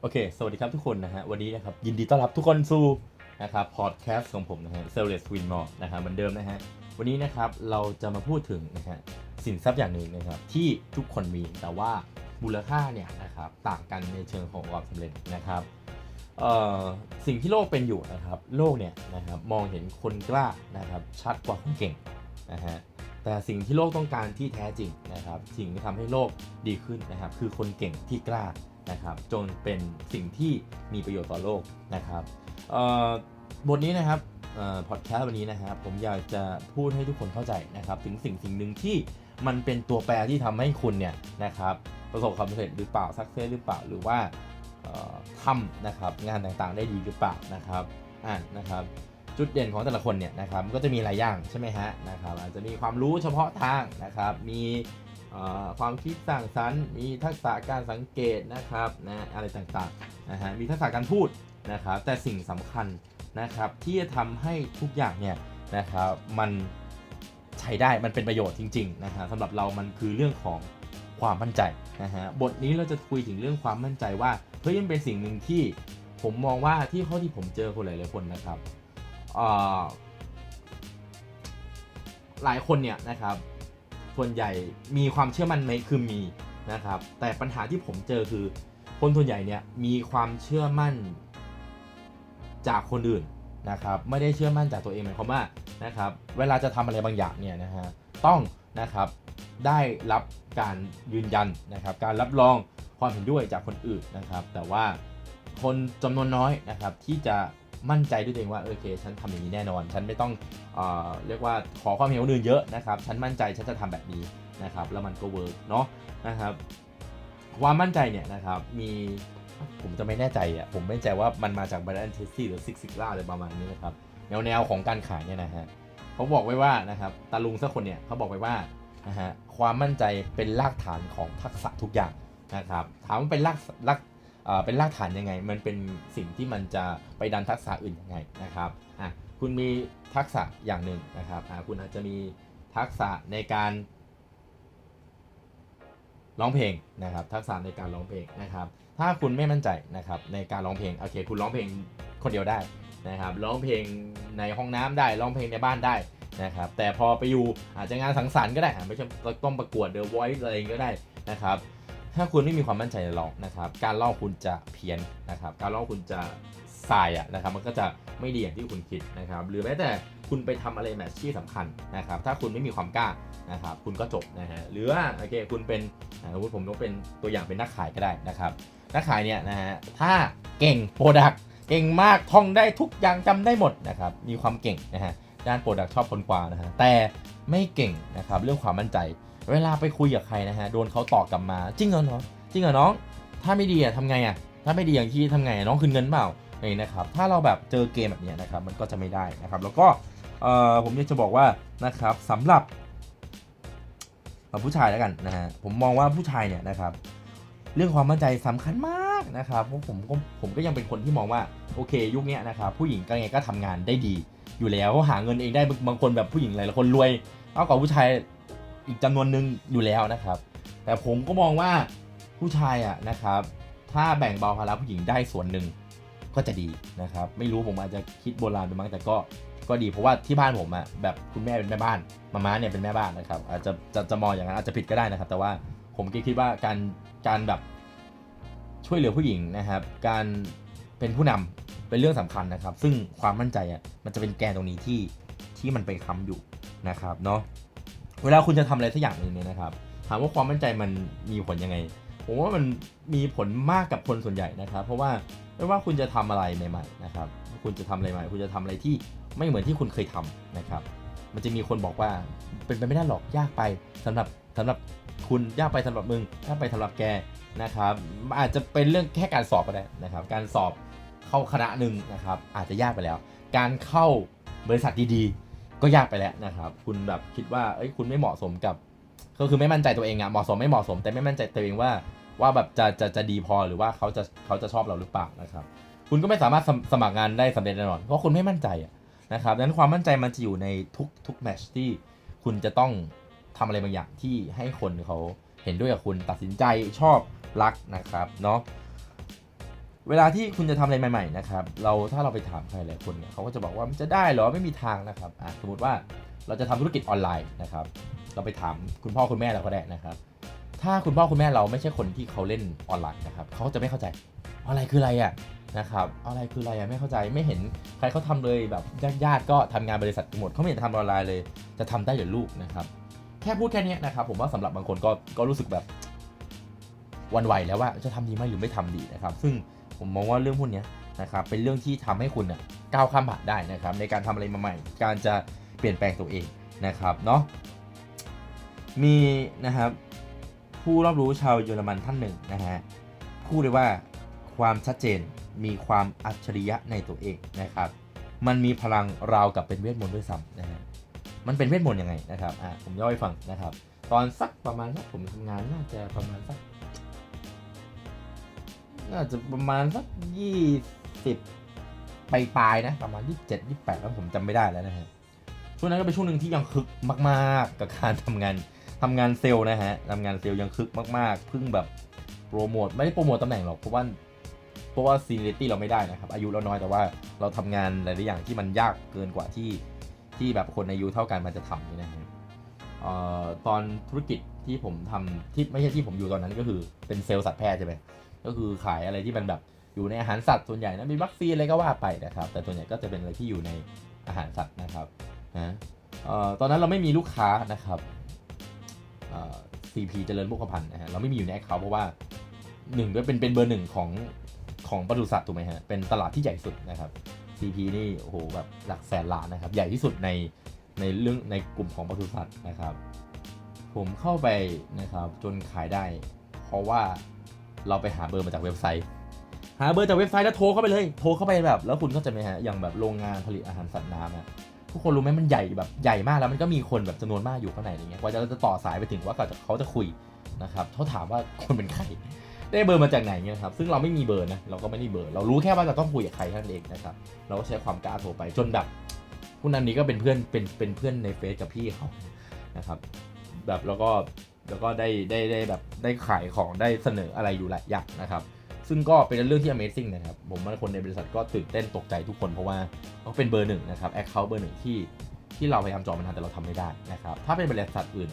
โอเค สวัสดีครับทุกคนนะฮะ วันนี้นะครับ ยินดีต้อนรับทุกคนสู่นะครับพอดแคสต์ของผมนะฮะ s e l l e s Win More นะครับเหมือนเดิมนะฮะ วันนี้นะครับเราจะมาพูดถึงนะฮะสินทรัพย์อย่างหนึ่งนะครับที่ทุกคนมีแต่ว่ามูลค่าเนี่ยนะครับต่างกันในเชิงของความสำเร็จนะครับสิ่งที่โลกเป็นอยู่นะครับโลกเนี่ยนะครับมองเห็นคนกล้านะครับชัดกว่าคนเก่งนะฮะแต่สิ่งที่โลกต้องการที่แท้จริงนะครับสิ่งที่ทำให้โลกดีขึ้นนะครับคือคนเก่งที่กล้า นะครับจนเป็นสิ่งที่มีประโยชน์ต่อโลกนะครับบทนี้นะครับพอดแคสต์วันนี้นะครับผมอยากจะพูดให้ทุกคนเข้าใจนะครับถึงสิ่งสิ่งหนึ่งที่มันเป็นตัวแปรที่ทำให้คุณเนี่ยนะครับประสบความสำเร็จหรือเปล่าสักเซสหรือเปล่าหรือว่าทำนะครับงานต่างๆได้ดีหรือเปล่านะครับอ่านะครับจุดเด่นของแต่ละคนเนี่ยนะครับก็จะมีหลายอย่างใช่ไหมฮะนะครับอาจจะมีความรู้เฉพาะทางนะครับมี ความคิดสร้างสรรค์ มีทักษะการสังเกตนะครับนะอะไรต่างๆนะฮะมีทักษะการพูดนะครับแต่สิ่งสำคัญนะครับที่จะทำให้ทุกอย่างเนี่ยนะครับมันใช้ได้มันเป็นประโยชน์จริงๆนะฮะสำหรับเรามันคือเรื่องของความมั่นใจนะฮะบทนี้เราจะคุยถึงเรื่องความมั่นใจว่าเฮ้ยมันเป็นสิ่งหนึ่งที่ผมมองว่าที่เขาที่ผมเจอคนหลายๆคนนะครับอ่อหลายคนเนี่ยนะครับ ส่วนใหญ่มีความเชื่อมั่นไหมคือมีนะครับ แต่ปัญหาที่ผมเจอคือ คนส่วนใหญ่เนี่ยมีความเชื่อมั่นจากคนอื่นนะครับ ไม่ได้เชื่อมั่นจากตัวเองหมายความว่านะครับ เวลาจะทำอะไรบางอย่างเนี่ยนะฮะต้องนะครับได้รับการยืนยันนะครับ การรับรองความเห็นด้วยจากคนอื่นนะครับ แต่ว่าคนจำนวนน้อยนะครับที่จะ มั่นใจด้วยเองว่าโอเค ฉันทำอย่างนี้แน่นอน ฉันไม่ต้องเอเรียกว่าขอความเห็นคนอื่นเยอะนะครับ ฉันมั่นใจฉันจะทำแบบนี้นะครับ แล้วมันก็เวิร์กเนาะนะครับ ความมั่นใจเนี่ยนะครับมีผมจะไม่แน่ใจอะผมไม่แน่ใจว่ามันมาจาก b บ r ันเทสซี่หรือซิกซิกล่าอะไรประมาณนี้นะครับแนวแนวของการขายเนี่ยนะฮะเขาบอกไว้ว่านะครับตาลุงสักคนเนี่ยเขาบอกไว้ว่านะฮะความมั่นใจเป็นรากฐานของทักษะทุกอย่างนะครับถามว่าเป็นรากราก เป็นรากฐานยังไง มันเป็นสิ่งที่มันจะไปดันทักษะอื่นยังไงนะครับอะคุณมีทักษะอย่างหนึ่งนะครับอ่าคุณอาจจะมีทักษะในการร้องเพลงนะครับ ทักษะในการร้องเพลงนะครับ ถ้าคุณไม่มั่นใจนะครับในการร้องเพลงโอเค คุณร้องเพลงคนเดียวได้นะครับ ร้องเพลงในห้องน้ำได้ร้องเพลงในบ้านได้นะครับ แต่พอไปอยู่อาจจะงานสังสรรค์ก็ได้อะไม่ใช่ต้องประกวด The Voice อะไรก็ได้นะครับ ถ้าคุณไม่มีความมั่นใจในร้องนะครับ การร้องคุณจะเพี้ยนนะครับ การร้องคุณจะสายอะนะครับ มันก็จะไม่ดีอย่างที่คุณคิดนะครับ หรือแม้แต่คุณไปทำอะไรแมทช์ที่สำคัญนะครับ ถ้าคุณไม่มีความกล้านะครับ คุณก็จบนะฮะ หรือว่าโอเคคุณเป็นสมมติผมยกเป็นตัวอย่างเป็นนักขายก็ได้นะครับ นักขายเนี่ยนะฮะ ถ้าเก่งโปรดักเก่งมากท่องได้ทุกอย่างจำได้หมดนะครับ มีความเก่งนะฮะ ด้านโปรดักชอบคนกว่านะฮะ แต่ ไม่เก่งนะครับเรื่องความมั่นใจ เวลาไปคุยกับใครนะฮะโดนเขาตอบกลับมาจริงเหรอน้องจริงเหรอน้อง ถ้าไม่ดีอะทำไงอะถ้าไม่ดีอย่างที่ทำไงอะน้องคืนเงินเปล่านี่นะครับถ้าเราแบบเจอเกมแบบนี้นะครับมันก็จะไม่ได้นะครับแล้วก็เออผมอยากจะบอกว่านะครับสำหรับผู้ชายแล้วกันนะฮะผมมองว่าผู้ชายเนี่ยนะครับเรื่องความมั่นใจสำคัญมากนะครับเพราะผมก็ผมก็ยังเป็นคนที่มองว่าโอเค ยุคเนี้ยนะครับผู้หญิงก็ไงก็ทำงานได้ดี อยู่แล้วหาเงินเองได้บางคนแบบผู้หญิงหลายคนรวย มากกว่าผู้ชายอีกจำนวนหนึ่งอยู่แล้วนะครับ แต่ผมก็มองว่าผู้ชายอะนะครับ ถ้าแบ่งเบาภาระผู้หญิงได้ส่วนหนึ่งก็จะดีนะครับ ไม่รู้ผมอาจจะคิดโบราณไปมั้งแต่ก็ก็ดีเพราะว่าที่บ้านผมอะแบบคุณแม่เป็นแม่บ้านมาม่าเนี่ยเป็นแม่บ้านนะครับ อาจจะจะจะมองอย่างนั้นอาจจะผิดก็ได้นะครับ แต่ว่าผมก็คิดว่าการการแบบช่วยเหลือผู้หญิงนะครับ การเป็นผู้นำเป็นเรื่องสำคัญนะครับ ซึ่งความมั่นใจอะมันจะเป็นแกนตรงนี้ที่ที่มันไปค้ำอยู่ นะครับเนาะเวลาคุณจะทำอะไรสักอย่างหนึ่งเนี่ยนะครับ ถามว่าความมั่นใจมันมีผลยังไง ผมว่ามันมีผลมากกับคนส่วนใหญ่นะครับ เพราะว่าไม่ว่าคุณจะทำอะไรใหม่ๆนะครับ คุณจะทำอะไรใหม่ คุณจะทำอะไรที่ไม่เหมือนที่คุณเคยทำนะครับ มันจะมีคนบอกว่าเป็นไปไม่ได้หรอกยากไปสำหรับสำหรับคุณยากไปสำหรับมึงยากไปสำหรับแกนะครับ อาจจะเป็นเรื่องแค่การสอบก็ได้นะครับ การสอบเข้าคณะหนึ่งนะครับ อาจจะยากไปแล้ว การเข้าบริษัทดีๆ ก็ยากไปแล้วนะครับ คุณแบบคิดว่าเอ้ยคุณไม่เหมาะสมกับ ก็คือไม่มั่นใจตัวเองอะเหมาะสมไม่เหมาะสม แต่ไม่มั่นใจตัวเองว่าว่าแบบจะจะจะดีพอหรือว่าเขาจะเขาจะชอบเราหรือเปล่านะครับ คุณก็ไม่สามารถสมสมัครงานได้สำเร็จแน่นอนเพราะคุณไม่มั่นใจอะนะครับดังนั้นความมั่นใจมันจะอยู่ในทุกทุกแมชที่คุณจะต้องทำอะไรบางอย่างที่ให้คนเขาเห็นด้วยกับคุณตัดสินใจชอบรักนะครับเนาะ เวลาที่คุณจะทำอะไรใหม่ๆนะครับเราถ้าเราไปถามใครหลายคนเนี่ยเขาก็จะบอกว่ามันจะได้เหรอไม่มีทางนะครับอะสมมติว่าเราจะทำธุรกิจออนไลน์นะครับ เราไปถามคุณพ่อคุณแม่เราก็ได้นะครับ ถ้าคุณพ่อคุณแม่เราไม่ใช่คนที่เขาเล่นออนไลน์นะครับเขาจะไม่เข้าใจออนไลน์คืออะไรอะนะครับออนไลน์คืออะไรอะไม่เข้าใจไม่เห็นใครเขาทำเลยแบบญาติๆก็ทำงานบริษัทหมดเขาไม่เห็นจะทำออนไลน์เลย จะทำได้เหรือลูกนะครับ แค่พูดแค่นี้นะครับ ผมว่าสำหรับบางคนก็ก็รู้สึกแบบวันไหวแล้วว่าจะทำดีไหมหรือไม่ทำดีนะครับ ซึ่ง ผมมองว่าเรื่องพวกนี้นะครับเป็นเรื่องที่ทำให้คุณน่ะก้าวข้ามผ่านได้นะครับ ในการทำอะไรใหม่ๆการจะเปลี่ยนแปลงตัวเองนะครับเนาะมีนะครับผู้รอบรู้ชาวเยอรมันท่านหนึ่งนะฮะพูดเลยว่าความชัดเจนมีความอัจฉริยะในตัวเองนะครับ มันมีพลังราวกับเป็นเวทมนต์ด้วยซ้ำนะฮะมันเป็นเวทมนต์ยังไงนะครับอะผมย่อให้ฟังนะครับ ตอนสักประมาณสักผมทำงานน่าจะประมาณสัก น่าจะประมาณสักยี่สิบปลายๆนะ ประมาณยี่สิบเจ็ดยี่สิบแปดแล้วผมจำไม่ได้แล้วนะฮะช่วงนั้นก็เป็นช่วงหนึ่งที่ยังคึกมากๆ กับการทำงานทำงานเซลล์นะฮะทำงานเซลล์ยังคึกมากๆเพิ่งแบบโปรโมทไม่ได้โปรโมทตำแหน่งหรอกเพราะว่าเพราะว่าซีเรียตี้เราไม่ได้นะครับ อายุเราน้อยแต่ว่าเราทำงานหลายๆอย่างที่มันยากเกินกว่าที่ที่แบบคนอายุเท่ากันมันจะทำนี่นะฮะออตอนธุรกิจที่ผมทำที่ไม่ใช่ที่ผมอยู่ตอนนั้นก็คือเป็นเซลล์สัตวแพทย์ใช่ไหม ก็คือขายอะไรที่มันแบบอยู่ในอาหารสัตว์ส่วนใหญ่นะมีวัคซีนอะไรก็ว่าไปนะครับ แต่ส่วนใหญ่ก็จะเป็นอะไรที่อยู่ในอาหารสัตว์นะครับนะออตอนนั้นเราไม่มีลูกค้านะครับเอ่อ CP เจริญบุคพันธ์นะฮะเราไม่มีอยู่ในแอคเคาท์เพราะว่าหนึ่งด้วยเป็นเป็นเบอร์หนึ่งของของปศุสัตว์ถูกไหมฮะเป็นตลาดที่ใหญ่สุดนะครับ CP นี่โอ้โหแบบหลักแสนล้านนะครับ ใหญ่ที่สุดในในเรื่องในกลุ่มของปศุสัตว์นะครับ ผมเข้าไปนะครับจนขายได้ เพราะว่า เราไปหาเบอร์มาจากเว็บไซต์ หาเบอร์จากเว็บไซต์แล้วโทรเข้าไปเลย โทรเข้าไปแบบ แล้วคุณก็จะไหมฮะ อย่างแบบโรงงานผลิตอาหารสัตว์น้ำอะทุกคนรู้ไหมมันใหญ่แบบใหญ่มากแล้วมันก็มีคนแบบจำนวนมากอยู่ข้างในอย่างเงี้ยกว่าจะจะต่อสายไปถึงว่าเขาจะเขาจะคุยนะครับเขาถามว่าคนเป็นใคร ได้เบอร์มาจากไหนเนี่ยนะครับซึ่งเราไม่มีเบอร์นะเราก็ไม่ได้เบอร์เรารู้แค่ว่าจะต้องคุยกับใครท่านเองนะครับเราก็ใช้ความกล้าโทรไปจนแบบผู้นั้นนี้ก็เป็นเพื่อนเป็นเป็นเพื่อนในเฟซกับพี่เขานะครับแบบแล้วก็ แล้วก็ได้ได้ได้แบบได้ขายของได้เสนออะไรอยู่หลายอย่างนะครับ ซึ่งก็เป็นเรื่องที่ Amazing นะครับ ผมว่าคนในบริษัทก็ตื่นเต้นตกใจทุกคนเพราะว่าเขาเป็นเบอร์หนึ่งนะครับแอคเคาท์เบอร์หนึ่งที่ที่เราพยายามจองมันทันแต่เราทำไม่ได้นะครับ ถ้าเป็นบริษัทอื่น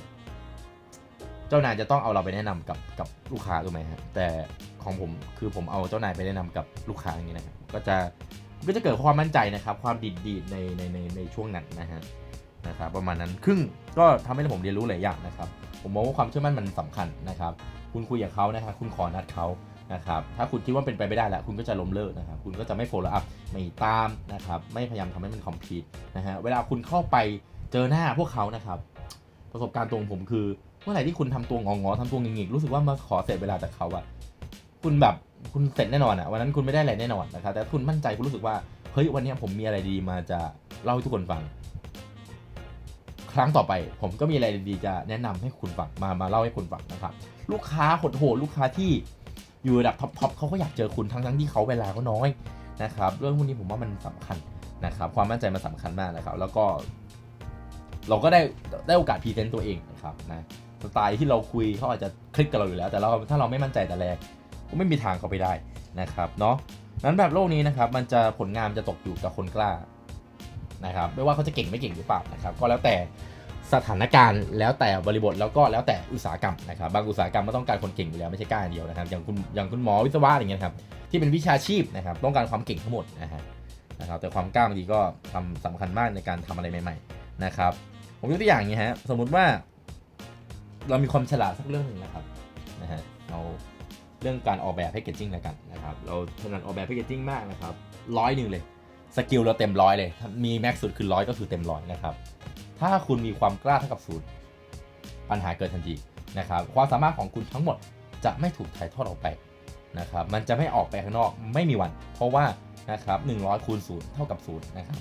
เจ้านายจะต้องเอาเราไปแนะนำกับกับลูกค้าถูกไหมครับแต่ของผมคือผมเอาเจ้านายไปแนะนำกับลูกค้าอย่างนี้นะครับก็จะก็จะเกิดความมั่นใจนะครับความดีดดีดในในในในช่วงนั้นนะฮะนะครับประมาณนั้นครึ่งก็ทำให้ผมเรียนรู้หลายอย่างนะครับ ผมมองว่าความเชื่อมั่นมันสำคัญนะครับ คุณคุยกับเขานะครับคุณขอนัดเขานะครับ ถ้าคุณคิดว่าเป็นไปไม่ได้แล้ว คุณก็จะล้มเลิกนะครับ คุณก็จะไม่ follow up ไม่ตามนะครับ ไม่พยายามทำให้มัน complete นะฮะ เวลาคุณเข้าไปเจอหน้าพวกเขานะครับ ประสบการณ์ตรงผมคือ เมื่อไหร่ที่คุณทำตัวงองอๆทำตัวหงิกๆรู้สึกว่ามาขอเสร็จเวลาจากเขาอะคุณแบบคุณเสร็จแน่นอนอะวันนั้นคุณไม่ได้อะไรแน่นอนนะครับ แต่คุณมั่นใจคุณรู้สึกว่า เฮ้ยวันนี้ผมมีอะไรดีมาจะเล่าให้ทุกคนฟัง ครั้งต่อไป ผมก็มีอะไรดีๆจะแนะนำให้คุณฟังมามาเล่าให้คุณฟังนะครับ ลูกค้าโหดๆลูกค้าที่อยู่ระดับท็อปๆเขาก็อยากเจอคุณทั้งๆที่เขาเวลาก็น้อยนะครับเรื่องพวกนี้ผมว่ามันสำคัญนะครับ ความมั่นใจมันสำคัญมากนะครับ แล้วก็ เราก็ได้ได้โอกาสพรีเซนต์ตัวเองนะครับนะสไตล์ที่เราคุยเขาอาจจะคลิกกับเราอยู่แล้ว แต่เราถ้าเราไม่มั่นใจแต่แรกก็ไม่มีทางเขาไปได้นะครับเนาะนั้นแบบโลกนี้นะครับ มันจะผลงานจะตกอยู่กับคนกล้า นะครับไม่ว่าเขาจะเก่งไม่เก่งหรือเปล่านะครับก็แล้วแต่สถานการณ์แล้วแต่บริบทแล้วก็แล้วแต่อุตสาหกรรมนะครับบางอุตสาหกรรมก็ต้องการคนเก่งอยู่แล้วไม่ใช่กล้าเดียวนะครับอย่างคุณอย่างคุณหมอวิศวะอย่างเงี้ยครับที่เป็นวิชาชีพนะครับต้องการความเก่งทั้งหมดนะฮะนะครับแต่ความกล้าบางทีก็ทำสำคัญมากในการทำอะไรใหม่ ๆนะครับ ผมยกตัวอย่างอย่างนี้ฮะสมมุติว่า เรามีความฉลาดสักเรื่องหนึ่งนะครับนะฮะเอาเรื่องการออกแบบแพคเกจจิ้งแล้วกันนะครับเราถนัดออกแบบแพคเกจจิ้งมากนะครับร้อยหนึ่งเลย สกิลเราเต็มร้อยเลย มีแม็กซ์สุดคือร้อยก็คือเต็มร้อยนะครับ ถ้าคุณมีความกล้าเท่ากับศูนย์ปัญหาเกิดทันทีนะครับ ความสามารถของคุณทั้งหมดจะไม่ถูกถ่ายทอดออกไปนะครับ มันจะไม่ออกไปข้างนอกไม่มีวัน เพราะว่านะครับ100คูณ0เท่ากับ0นะครับ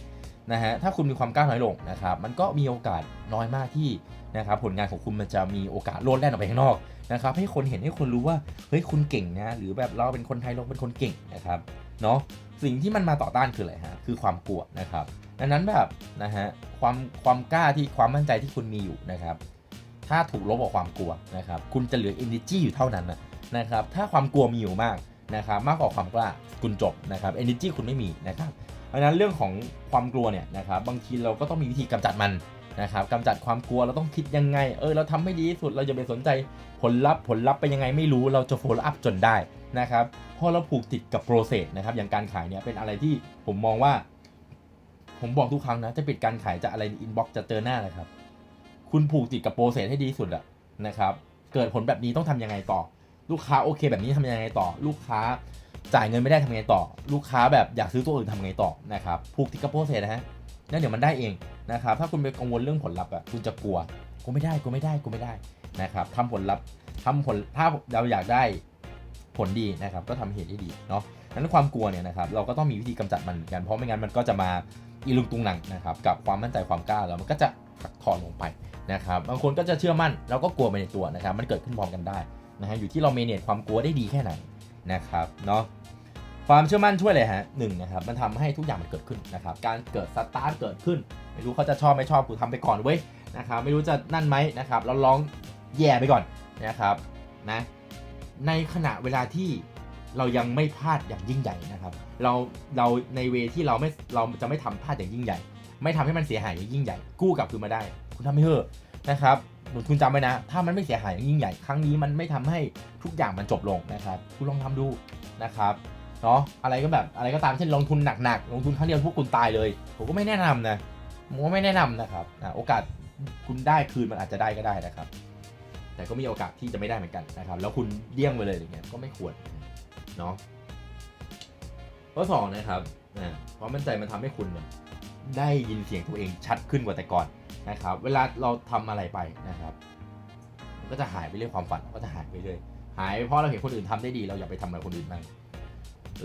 นะฮะถ้าคุณมีความกล้าน้อยลงนะครับ มันก็มีโอกาสน้อยมากที่นะครับผลงานของคุณมันจะมีโอกาสโลดแล่นออกไปข้างนอกนะครับ ให้คนเห็นให้คนรู้ว่าเฮ้ยคุณเก่งนะหรือแบบเราเป็นคนไทยเราเป็นคนเก่งนะครับ เนาะสิ่งที่มันมาต่อต้านคืออะไรฮะคือความกลัวนะครับดังนั้นแบบนะฮะความความกล้าที่ความมั่นใจที่คุณมีอยู่นะครับ ถ้าถูกลบกับความกลัวนะครับ คุณจะเหลือ energy อยู่เท่านั้นนะครับ ถ้าความกลัวมีอยู่มากนะครับ มากกว่าความกล้าคุณจบนะครับ energy คุณไม่มีนะครับเพราะนั้นเรื่องของความกลัวเนี่ยนะครับบางทีเราก็ต้องมีวิธีกำจัดมัน นะครับกำจัดความกลัวเราต้องคิดยังไง เออเราทำไม่ดีที่สุดเราจะไปสนใจผลลัพธ์ผลลัพธ์เป็นยังไงไม่รู้เราจะ follow up จนได้นะครับพอเราผูกติดกับโปรเซสนะครับอย่างการขายเนี่ยเป็นอะไรที่ผมมองว่า ผมบอกทุกครั้งนะจะปิดการขายจะอะไรอินบ็อกซ์จะเจอหน้าเลยครับ คุณผูกติดกับโปรเซสให้ดีที่สุดอะนะครับเกิดผลแบบนี้ต้องทำยังไงต่อ ลูกค้าโอเค แบบนี้ทำยังไงต่อ ลูกค้าจ่ายเงินไม่ได้ทำยังไงต่อ ลูกค้าแบบอยากซื้อตัวอื่นทำยังไงต่อนะครับผูกติดกับโปรเซสนะฮะ แล้วเดี๋ยวมันได้เองนะครับถ้าคุณไปกังวลเรื่องผลลัพธ์อะคุณจะกลัวกูไม่ได้กูไม่ได้กูไม่ได้นะครับทำผลลัพธ์ทำผลถ้าเราอยากได้ผลดีนะครับ ก็ทำเหตุที่ดีเนาะนั้นความกลัวเนี่ยนะครับเราก็ต้องมีวิธีกำจัดมันเหมือนกันเพราะไม่งั้นมันก็จะมาอีลุงตุงหนังนะครับกับความมั่นใจความกล้าแล้วมันก็จะหักถอนลงไปนะครับบางคนก็จะเชื่อมั่นแล้วก็กลัวไปในตัวนะครับมันเกิดขึ้นพร้อมกันได้นะฮะอยู่ที่เราเมเนจความกลัวได้ดีแค่ไหนนะครับเนาะ ความเชื่อมั่นช่วยเลยฮะหนึ่งนะครับมันทำให้ทุกอย่างมันเกิดขึ้นนะครับการเกิดสตาร์ทเกิดขึ้น ไม่รู้เขาจะชอบไม่ชอบกูทำไปก่อนเว้ยนะครับไม่รู้จะนั่นไหมนะครับเราลองแย่ไปก่อนนะครับนะในขณะเวลาที่เรายังไม่พลาดอย่างยิ่งใหญ่นะครับ เราเราในเวที่เราไม่เราจะไม่ทำพลาดอย่างยิ่งใหญ่ ไม่ทำให้มันเสียหายอย่างยิ่งใหญ่ กู้กลับคืนมาได้ คุณทำไม่เถอะนะครับคุณจำไว้นะ ถ้ามันไม่เสียหายอย่างยิ่งใหญ่ ครั้งนี้มันไม่ทำให้ทุกอย่างมันจบลงนะครับ คุณลองทำดูนะครับ เนาะอะไรก็แบบอะไรก็ตามเช่นลงทุนหนักๆลงทุนครั้งเดียวพวกคุณตายเลย ผมก็ไม่แนะนำนะผมก็ไม่แนะนำนะครับโอกาสคุณได้คืนมันอาจจะได้ก็ได้นะครับ แต่ก็มีโอกาสที่จะไม่ได้เหมือนกันนะครับ แล้วคุณเลี่ยงไปเลยอย่างเงี้ยก็ไม่ควรเนาะข้อสองนะครับความมั่นใจมันทำให้คุณได้ยินเสียงตัวเองชัดขึ้นกว่าแต่ก่อนนะครับ เวลาเราทำอะไรไปนะครับมันก็จะหายไปเรื่อยความฝันก็จะหายไปเรื่อยหายเพราะเราเห็นคนอื่นทำได้ดี เราอย่าไปทำอะไรคนอื่นบ้าง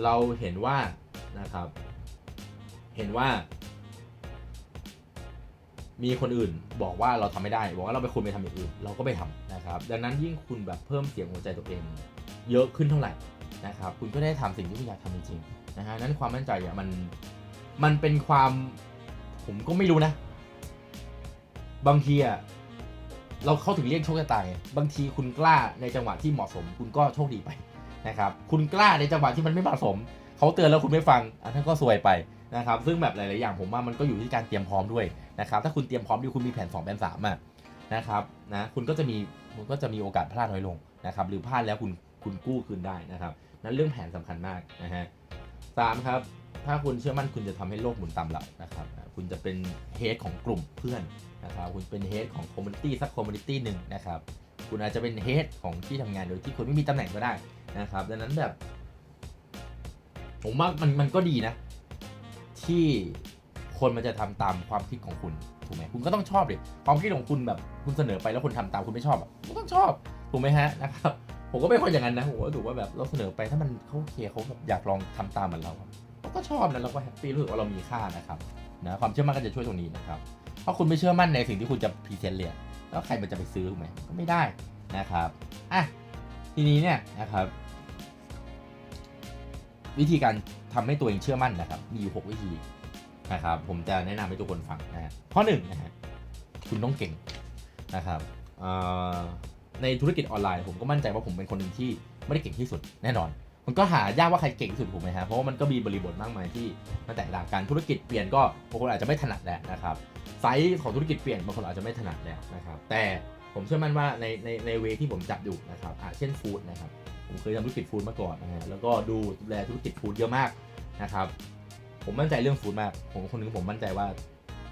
เราเห็นว่านะครับ เห็นว่า มีคนอื่นบอกว่าเราทำไม่ได้ บอกว่าเราไปควรไปทำอย่างอื่น เราก็ไปทำนะครับ ดังนั้นยิ่งคุณแบบเพิ่มเสียงหัวใจตัวเอง เยอะขึ้นเท่าไหร่นะครับ คุณก็ได้ทำสิ่งที่คุณอยากทำจริงๆนะฮะนั้นความมั่นใจอะมันมันเป็นความผมก็ไม่รู้นะ บางทีอะเราเข้าถึงเรียกโชคชะตาไงบางทีคุณกล้าในจังหวะที่เหมาะสม คุณก็โชคดีไป นะครับคุณกล้าในจังหวะที่มันไม่เหมาะสมเขาเตือนแล้วคุณไม่ฟังอันนั้นก็ซวยไปนะครับซึ่งแบบหลาย ๆ อย่างผมว่ามันก็อยู่ที่การเตรียมพร้อมด้วยนะครับถ้าคุณเตรียมพร้อมดีคุณมีแผน 2 แผน3อะนะครับนะคุณก็จะมีคุณก็จะมีโอกาสพลาดน้อยลงนะครับหรือพลาดแล้วคุณคุณกู้คืนได้นะครับนั้นเรื่องแผนสำคัญมากนะฮะสามครับถ้าคุณเชื่อมั่นคุณจะทำให้โลกหมุนตามเรานะครับคุณจะเป็นเฮดของกลุ่มเพื่อนนะครับคุณเป็นเฮดของคอมมูนิตี้สักคอมมูนิตี้หนึ่งนะครับคุณอาจจะเป็นเฮดของที่ทำงานโดยที่คุณไม่มีตำแหน่งก็ได้ นะครับดังนั้นแบบ ผมว่ามันมันก็ดีนะ ที่คนมันจะทำตามความคิดของคุณถูกไหมคุณก็ต้องชอบดิความคิดของคุณแบบคุณเสนอไปแล้วคนทำตามคุณไม่ชอบอะคุณต้องชอบถูกไหมฮะนะครับผมก็เป็นคนอย่างนั้นนะผมก็ถือว่าแบบเราเสนอไปถ้ามันเขาโอเคเขาแบบอยากลองทำตามเหมือนเราเราก็ชอบนะเราก็แฮปปี้รู้สึกว่าเรามีค่านะครับนะความเชื่อมั่นก็จะช่วยตรงนี้นะครับถ้าคุณไม่เชื่อมั่นในสิ่งที่คุณจะพรีเซนต์เลยแล้วใครมันจะไปซื้อถูกไหมก็ไม่ได้นะครับอะ ทีนี้เนี่ยนะครับ วิธีการทำให้ตัวเองเชื่อมั่นนะครับ มีอยู่ 6 วิธีนะครับ ผมจะแนะนำให้ทุกคนฟังนะฮะข้อหนึ่งนะฮะคุณต้องเก่งนะครับในธุรกิจออนไลน์ผมก็มั่นใจว่าผมเป็นคนหนึ่งที่ไม่ได้เก่งที่สุดแน่นอน มันก็หายากว่าใครเก่งที่สุดถูกไหมฮะเพราะว่ามันก็มีบริบทมากมายที่มันแตกต่างกันธุรกิจเปลี่ยนก็บางคนอาจจะไม่ถนัดแหละนะครับไซส์ของธุรกิจเปลี่ยนบางคนอาจจะไม่ถนัดแล้วนะครับ แต่ ผมเชื่อมั่นว่าในในในเวที่ผมจับอยู่นะครับอะเช่นฟู้ดนะครับ ผมเคยทำธุรกิจฟู้ดมาก่อนนะฮะแล้วก็ดูแลธุรกิจฟู้ดเยอะมากนะครับ ผมมั่นใจเรื่องฟู้ดมาก ผมคนนึงผมมั่นใจว่า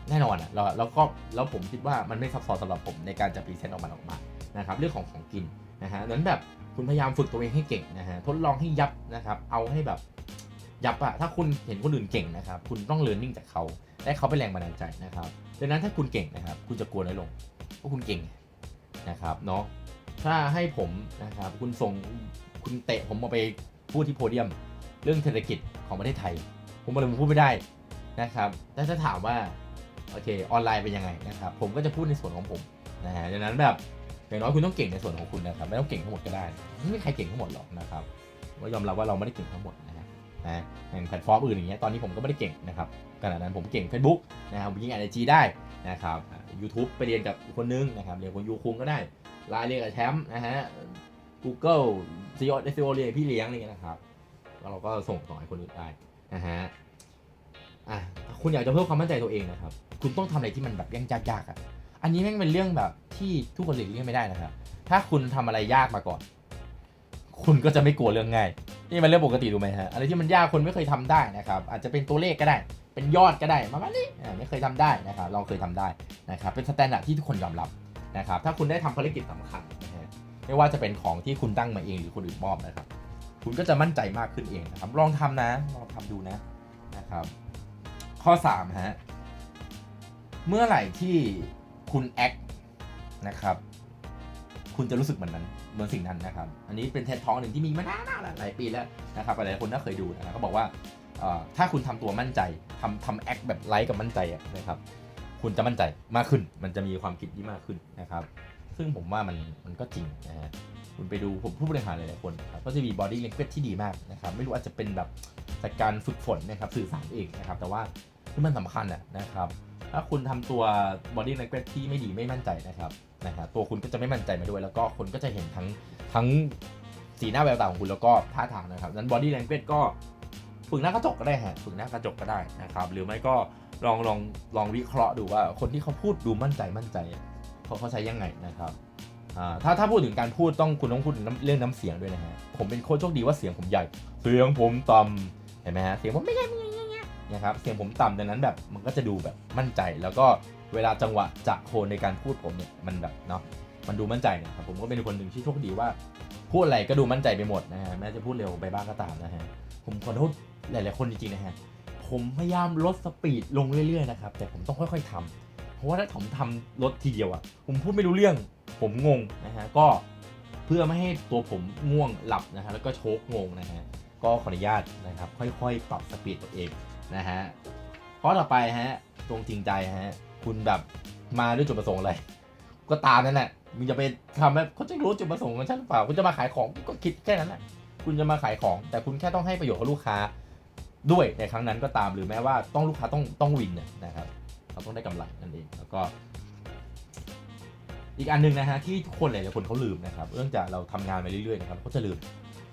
แน่นอนอะแล้วแล้วก็แล้วผมคิดว่ามันไม่ซับซ้อนสำหรับผมในการจะพรีเซนต์ออกมาออกมานะครับ เรื่องของของกินนะฮะนั้นแบบคุณพยายามฝึกตัวเองให้เก่งนะฮะทดลองให้ยับนะครับ เอาให้แบบยับอะถ้าคุณเห็นคนอื่นเก่งนะครับ คุณต้องเรียนรู้จากเขา ได้เขาเป็นแรงบันดาลใจนะครับดังนั้นถ้าคุณเก่งนะครับ คุณจะกลัวน้อยลงเพราะคุณเก่ง นะครับเนาะถ้าให้ผมนะครับคุณส่งคุณเตะผมมาไปพูดที่โพเดียม เรื่องเศรษฐกิจของประเทศไทย ผมอกเลยผมพูดไม่ได้นะครับแต่ถ้าถามว่าโอเคออนไลน์เป็นยังไงนะครับผมก็จะพูดในส่วนของผมนะฮะดังนั้นแบบอย่างน้อยคุณต้องเก่งในส่วนของคุณนะครับไม่ต้องเก่งทั้งหมดก็ได้ไม่มีใครเก่งทั้งหมดหรอกนะครับก็ยอมรับว่าเราไม่ได้เก่งทั้งหมดนะฮะ นะแพลตฟอร์มอื่นอย่างเงี้ยตอนนี้ผมก็ไม่ได้เก่งนะครับขณะนั้นผมเก่ง Facebook นะครับผมยิงไอจีได้นะครับยูทูบไปเรียนกับคนนึงนะครับเรียนคนยูคุงก็ได้ไลน์เรียนกับแชมป์นะฮะ Google SEO SEO เรียนพี่เลี้ยงอะไรเงี้ยนะครับแล้วเราก็ส่งต่อให้คนอื่นได้นะฮะอะคุณอยากจะเพิ่มความมั่นใจตัวเองนะครับ คุณต้องทำอะไรที่มันแบบยากๆอะอันนี้แม่งเป็นเรื่องแบบที่ทุกคนหลีกเลี่ยงไม่ได้นะครับ ถ้าคุณทำอะไรยากมาก่อน คุณก็จะไม่กลัวเรื่องง่าย นี่มันเรื่องปกติรู้ไหมฮะอะไรที่มันยากคนไม่เคยทำได้นะครับ อาจจะเป็นตัวเลขก็ได้ เป็นยอดก็ได้ประมาณนี้อ่ไม่เคยทำได้นะครับลองเคยทำได้นะครับเป็นสแตนดาร์ดที่ทุกคนยอมรับนะครับถ้าคุณได้ทำภารกิจสำคัญนะฮะไม่ว่าจะเป็นของที่คุณตั้งมาเองหรือคนอื่นมอบนะครับ คุณก็จะมั่นใจมากขึ้นเองนะครับ ลองทำนะลองทำดูนะนะครับ ข้อ3ฮะเมื่อไหร่ที่คุณแอคนะครับ คุณจะรู้สึกเหมือนนั้น เหมือนสิ่งนั้นนะครับ อันนี้เป็นเท็ดท้องหนึ่งที่มีมานานๆหลายปีแล้วนะครับหลายๆคนน่าเคยดูนะครับเขาบอกว่าถ้าคุณทำตัวมั่นใจทำทำแอคแบบไลค์กับมั่นใจนะครับคุณจะมั่นใจมากขึ้น มันจะมีความคิดที่มากขึ้นนะครับ ซึ่งผมว่ามันมันก็จริงนะฮะคุณไปดูผมผู้บริหารหลายๆคนครับก็จะมี body language ที่ดีมากนะครับ ไม่รู้อาจจะเป็นแบบจากการฝึกฝนนะครับสื่อสารเองนะครับ แต่ว่าที่มันสำคัญนะครับ ถ้าคุณทำตัว body language ที่ไม่ดีไม่มั่นใจนะครับ นะครับตัวคุณก็จะไม่มั่นใจมาด้วย แล้วก็คนก็จะเห็นทั้งทั้งสีหน้าแววตาของคุณแล้วก็ท่าทางนะครับนั้น body language ก็ฝึกหน้ากระจกก็ได้ฮะฝึกหน้ากระจกก็ได้นะครับหรือไม่ก็ลองลองลองวิเคราะห์ดูว่าคนที่เขาพูดดูมั่นใจมั่นใจเขาเขาใช้ยังไงนะครับถ้าถ้าพูดถึงการพูดต้องคุณต้องพูดถึงเรื่องน้ำเสียงด้วยนะฮะผมเป็นโค้ชโชคดีว่าเสียงผมใหญ่ เสียงผมต่ำเห็นไหมฮะเสียงผมไม่ใช่ไม่ใช่ไม่ใช่นะครับเสียงผมต่ำดังนั้นแบบมันก็จะดูแบบมั่นใจแล้วก็ เวลาจังหวะจะโคนในการพูดผมเนี่ยมันแบบเนาะมันดูมั่นใจนะครับผมก็เป็นคนหนึ่งที่โชคดีว่า พูดอะไรก็ดูมั่นใจไปหมดนะฮะแม้จะพูดเร็วไปบ้างก็ตามนะฮะผมขอโทษหลาย ๆ คนจริง ๆ นะฮะผมพยายามลดสปีดลงเรื่อย ๆ นะครับ แต่ผมต้องค่อย ๆทำเพราะว่าถ้าผมทำลดทีเดียวอะผมพูดไม่รู้เรื่อง ผมงงนะฮะก็เพื่อไม่ให้ตัวผมง่วงหลับนะฮะแล้วก็โชกงงนะฮะก็ขออนุญาตนะครับ ค่อย ๆ ปรับสปีดตัวเองนะฮะข้อต่อไปฮะตรงจริงใจฮะ คุณแบบมาด้วยจุดประสงค์อะไร ก็ตามนั่นแหละมึงจะไปทำแบบเขาจะรู้จุดประสงค์ของฉันหรือเปล่า คุณจะมาขายของก็คิดแค่นั้นแหละคุณจะมาขายของ แต่คุณแค่ต้องให้ประโยชน์กับลูกค้าด้วยในครั้งนั้นก็ตามหรือแม้ว่าต้องลูกค้าต้องต้องวินนะครับเราต้องได้กำไรนั่นเองแล้วก็ อีกอันหนึ่งนะฮะที่ทุกคนหลายๆคนเขาลืมนะครับเรื่องจากเราทำงานมาเรื่อยๆนะครับเขาจะลืม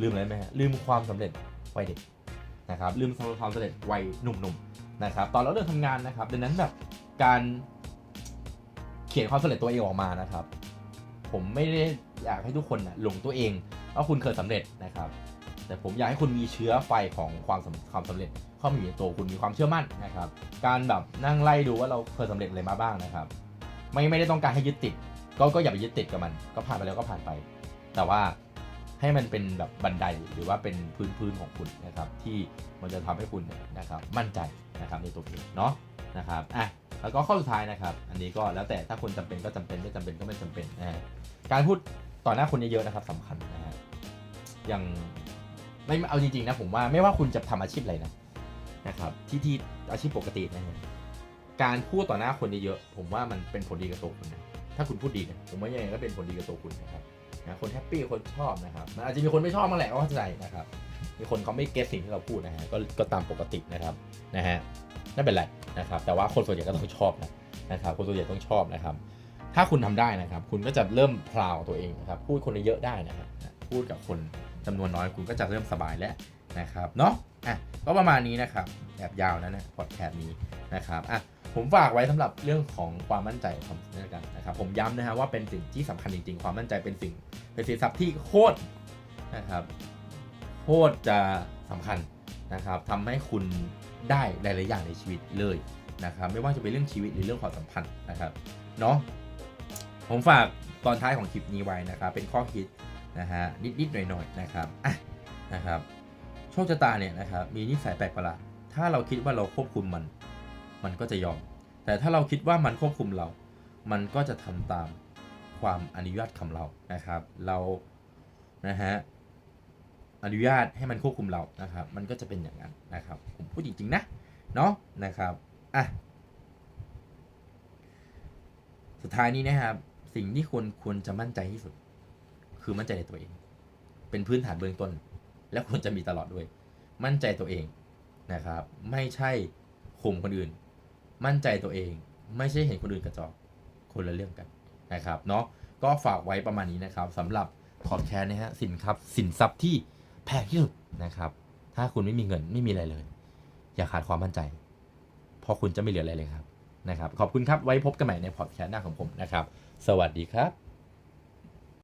ลืมอะไรไหมฮะลืมความสำเร็จวัยเด็กนะครับลืมความสำเร็จวัยหนุ่มๆนะครับตอนเราเริ่มทำงานนะครับดังนั้นแบบ การเขียนความสำเร็จตัวเองออกมานะครับ ผมไม่ได้อยากให้ทุกคนนะหลงตัวเองว่าคุณเคยสำเร็จนะครับ แต่ผมอยากให้คุณมีเชื้อไฟของความสำความสำเร็จเข้ามาอยู่ในตัวคุณมีความเชื่อมั่นนะครับ การแบบนั่งไล่ดูว่าเราเคยสำเร็จอะไรมาบ้างนะครับ ไม่ไม่ได้ต้องการให้ยึดติด ก็ก็อย่าไปยึดติดกับมัน ก็ผ่านไปแล้วก็ผ่านไป แต่ว่าให้มันเป็นแบบบันไดหรือว่าเป็นพื้นพื้นของคุณนะครับ ที่มันจะทำให้คุณเนี่ยนะครับ มั่นใจนะครับในตัวเองเนาะนะครับอะ แล้วก็ข้อสุดท้ายนะครับ อันนี้ก็แล้วแต่ถ้าคุณจำเป็นก็จำเป็นไม่จำเป็นก็ไม่จำเป็นนะฮะการพูดต่อหน้าคนเยอะๆนะครับสำคัญนะฮะอย่างไม่เอาจริงๆนะผมว่าไม่ว่าคุณจะทำอาชีพอะไรนะนะครับที่ที่อาชีพปกตินะฮะการพูดต่อหน้าคนเยอะๆผมว่ามันเป็นผลดีกับตัวคุณนะถ้าคุณพูดดีนะผมว่ายังไงก็เป็นผลดีกับตัวคุณนะครับนะคนแฮปปี้คนชอบนะครับมันอาจจะมีคนไม่ชอบบ้าแหละก็เข้าใจนะครับมีคนเขาไม่เก็ตสิ่งที่เราพูดนะฮะก็ก็ตามปกตินะครับนะฮะ ไม่เป็นไรนะครับ แต่ว่าคนส่วนใหญ่ก็ต้องชอบนะนะครับ คนส่วนใหญ่ต้องชอบนะครับ ถ้าคุณทำได้นะครับ คุณก็จะเริ่มพลาวตัวเองนะครับ พูดคนเยอะๆได้นะครับพูดกับคนจำนวนน้อยคุณก็จะเริ่มสบายแล้วนะครับเนาะอะก็ประมาณนี้นะครับแบบยาวนะนะพอดแคสต์นี้นะครับอะผมฝากไว้สำหรับเรื่องของความมั่นใจของนี่ละกันนะครับผมย้ำนะฮะว่าเป็นสิ่งที่สำคัญจริงๆ ความมั่นใจเป็นสิ่ง เป็นสินทรัพย์ที่โคตรนะครับโคตรจะสำคัญ นะครับทำให้คุณได้หลายๆอย่างในชีวิตเลยนะครับไม่ว่าจะเป็นเรื่องชีวิตหรือเรื่องความสัมพันธ์นะครับเนาะผมฝากตอนท้ายของคลิปนี้ไว้นะครับ เป็นข้อคิดนะฮะนิดๆหน่อยๆนะครับอะนะครับโชคชะตาเนี่ยนะครับมีนิสัยแปลกประหลาดถ้าเราคิดว่าเราควบคุมมัน มันก็จะยอม แต่ถ้าเราคิดว่ามันควบคุมเรา มันก็จะทำตามความอนุญาตของเรานะครับ เรานะฮะ อนุญาตให้มันควบคุมเรานะครับ มันก็จะเป็นอย่างนั้นนะครับ ผมพูดจริงๆนะเนาะนะครับอะสุดท้ายนี้นะครับ สิ่งที่ควรควรจะมั่นใจที่สุด คือมั่นใจในตัวเอง เป็นพื้นฐานเบื้องต้น และควรจะมีตลอดด้วย มั่นใจตัวเองนะครับ ไม่ใช่ข่มคนอื่น มั่นใจตัวเอง ไม่ใช่เห็นคนอื่นกระจอกคนละเรื่องกันนะครับเนาะก็ฝากไว้ประมาณนี้นะครับสำหรับพอดแคสต์นะฮะสินครับสินทรัพย์ที่ แพงที่สุดนะครับ ถ้าคุณไม่มีเงินไม่มีอะไรเลย อย่าขาดความมั่นใจ เพราะคุณจะไม่เหลืออะไรเลยครับนะครับ ขอบคุณครับไว้พบกันใหม่ในพอดแคสต์หน้าของผมนะครับ สวัสดีครับ